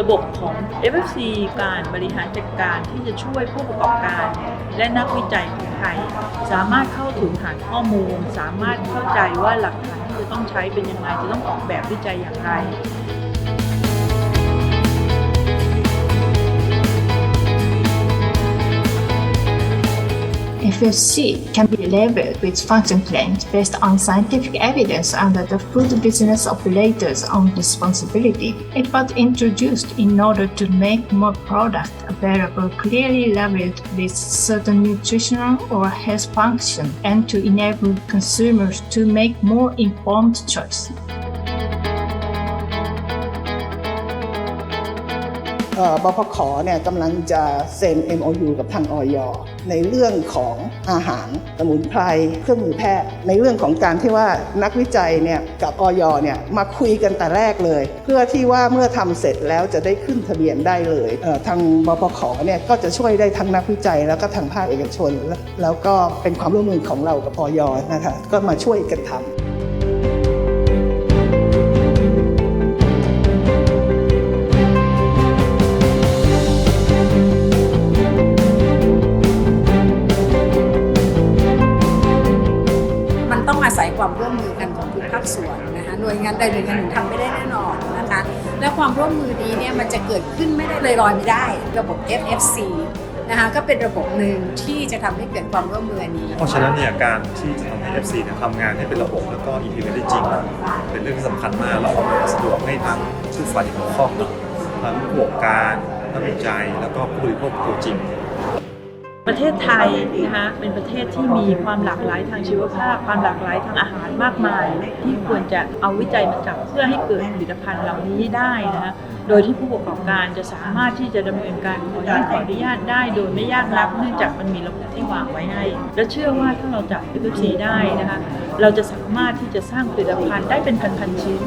ระบบของ FFC การบริหารจัดการที่จะช่วยผู้ประกอบการ และนักวิจัยของไทย สามารถเข้าถึงฐานข้อมูล สามารถเข้าใจว่าหลักฐาน ต้องใช้เป็นยังไงจะต้องออกแบบวิจัยอย่างไร FSC can be labeled with function claims based on scientific evidence under the Food Business Operators Own Responsibility. It was introduced in order to make more product available clearly labeled with certain nutritional or health function and to enable consumers to make more informed choice. บพขเนี่ยกำลังจะเซ็น MOU กับทางออยในเรื่องของอาหารสมุนไพรเครื่องมือแพทย์ ในเรื่องของการที่ว่านักวิจัยเนี่ยกับออยเนี่ยมาคุยกันแต่แรกเลย เพื่อที่ว่าเมื่อทำเสร็จแล้วจะได้ขึ้นทะเบียนได้เลยเทางบพขเนี่ยก็จะช่วยได้ทั้งนักวิจัย แล้วก็ทางภาคเอกชน แล้วแล้วก็เป็นความร่วมมือของเรากับออยนะคะก็มาช่วยกันทำ มือกันของทุกภาคส่วนนะคะหน่วยงานใดหน่วยงานหนึ่งทำไม่ได้แน่นอนนะคะและความร่วมมือนี้เนี่ยมันจะเกิดขึ้นไม่ได้ลอยๆไม่ได้ ระบบ FFC นะคะก็เป็นระบบหนึ่งที่จะทำให้เกิดความร่วมมืออันนี้ เพราะฉะนั้นเนี่ยการที่จะทำให้ FC เนี่ยทำงานให้เป็นระบบแล้วก็ implement ได้จริง เป็นเรื่องที่สำคัญมากแล้วออกมาสะดวกให้ทั้งทุกฝ่ายที่เกี่ยวข้องเนอะทั้งผู้ประกอบการนักวิจัยแล้วก็ผู้บริโภคตัวจริง ประเทศไทยนะคะเป็นประเทศที่มีความหลากหลายทางชีวภาพ ความหลากหลายทางอาหารมากมาย ที่ควรจะเอาวิจัยมาจับเพื่อให้เกิดผลิตภัณฑ์เหล่านี้ได้นะคะโดยที่ผู้ประกอบการจะสามารถที่จะดำเนินการขออนุญาตขออนุญาตได้ โดยไม่ยากนักเนื่องจากมันมีระบบที่วางไว้ให้ และเชื่อว่าถ้าเราจับ FFC ได้นะคะเราจะสามารถที่จะสร้างผลิตภัณฑ์ได้เป็นพันๆชิ้น